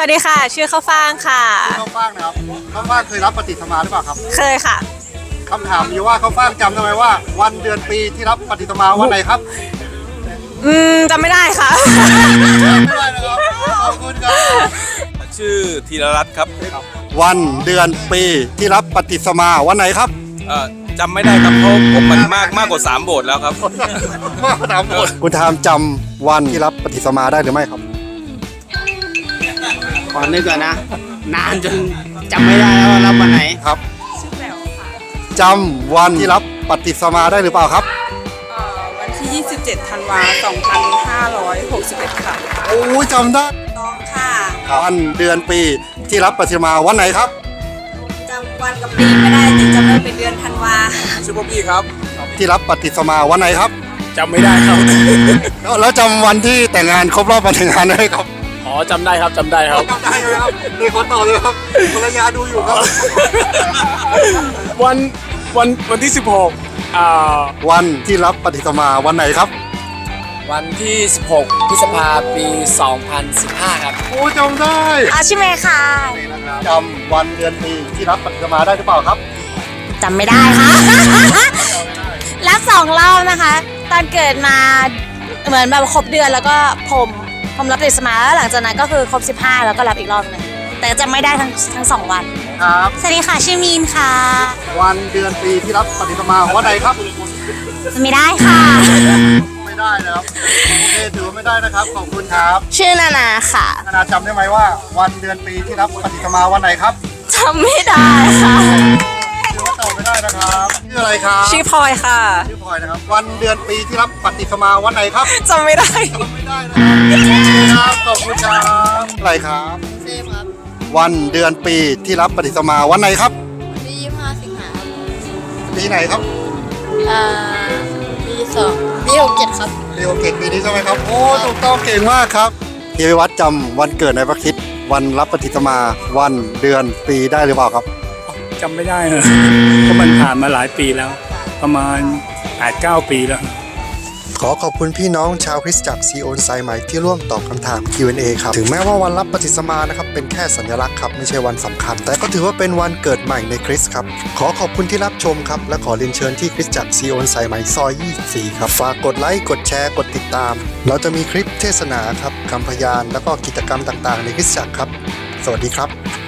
สวัสดีค่ะ ชื่อข้าวฟ่างค่ะ ข้าวฟ่างนะครับข้าวฟ่างเคยรับปฏิสมาหรือเปล่าครับเคยค่ะคำถามมีว่าข้าวฟ่างจำได้ไหมว่า วันเดือนปีที่รับปฏิสมาวันไหนครับอืมจำไม่ได้ค่ะไม่ได้นะครับขอบคุณครับชื่อธีรรัตน์ครับวันเดือนปีที่รับปฏิสมาวันไหนครับเอ่อจำไม่ได้ครับเพราะผมมันมากมากกว่า3โบสถ์แล้วครับมาถามหมดคุณทามจำวันที่รับปฏิสมาได้หรือไม่ครับข อนึกก่อนนะ นานจนจำไม่ได้แล้วว่ารับวันไหน ครับ ชื่อแป๋วค่ะจำวันที่รับปฏิสมาได้หรือเปล่าครับวันที่ 27 ธันวา2561 ค่ะ โอ้ยจำได้ น้องค่ะวันเดือนปีที่รับปฏิสมาวันไหนครับ จำวันกับปีไม่ได้แต่จำได้เป็นเดือนธันวาชื่อพวกพี่ครับที่รับปฏิสมาวันไหนครับ จำไม่ได้ครับ แล้วแล้วจำวันที่แต่งงานครบรอบวันแต่งงานได้ไหมครับ อ๋อจำได้ครับจำได้ครับ จำได้ไหมครับมีคนตอบเลยครับภรรยาดูอยู่ครับ วันวันวันที่ 16อ่าวันที่รับปฏิสมาวันไหนครับ วันที่ 16พฤษภาปี 2015 ครับ โอ้จำได้อาชิเมย์ค่ะจำวันเดือนปีที่รับปฏิสมาได้หรือเปล่าครับจำไม่ได้ค่ะ รับสองรอบนะคะ ตอนเกิดมาเหมือนแบบครบเดือนแล้วก็ผม ผมรับติดสมาแล้วหลังจากนั้นก็คือครบ 15 แล้วก็รับอีกรอบหนึงแต่จำไม่ได้ทั้งทั้งสองวัน ครับ สวัสดีค่ะ ชื่อมีนค่ะ วันเดือนปีที่รับปฏิสมาวันไหนครับจำไม่ได้ค่ะ ไม่ได้นะครับโอเคถือว่าไม่ได้นะครับขอบคุณครับชื่อนานาค่ะนานาจำได้ไหมว่า วันเดือนปีที่รับปฏิสมาวันไหนครับจำไม่ได้ค่ะ ถือว่าตอบไม่ได้นะครับชื่ออะไรครับชื่อพลอยค่ะชื่อพลอยนะครับ วันเดือนปีที่รับปฏิสมาวันไหนครับจำไม่ได้ จำไม่ได้นะครับ ขอบคุณครับอะไรครับ เซมครับ วันเดือนปีที่รับปฏิสมาวันไหนครับ วันที่25สิงหาครับปีไหนครับอ่าปีสองปี67ครับ ปีหกเจ็ดปีนี้ใช่ไหมครับ โอ้ถูกต้องเก่งมากครับเฮียวิวัฒน์จำวันเกิดในพระคริดวันรับปฏิสมาวันเดือนปีได้หรือเปล่าครับ จำไม่ได้เลย เพราะมันผ่านมาหลายปีแล้ว ประมาณ8-9ปีแล้ว ขอขอบคุณพี่น้องชาวคริสตจักรซีโอนไซใหม่ที่ร่วมตอบคำถาม Q&A ครับ ถึงแม้ว่าวันรับปฏิสมานะครับ เป็นแค่สัญลักษณ์ครับ ไม่ใช่วันสำคัญ แต่ก็ถือว่าเป็นวันเกิดใหม่ในคริสครับ ขอขอบคุณที่รับชมครับ และขอเรียนเชิญที่คริสตจักรซีโอนไซใหม่ซอย24 ครับ ฝากกดไลค์ กดแชร์ กดติดตาม เราจะมีคลิปเทศนาครับคำพยาน แล้วก็กิจกรรมต่างๆ ในคริสตจักรครับ สวัสดีครับ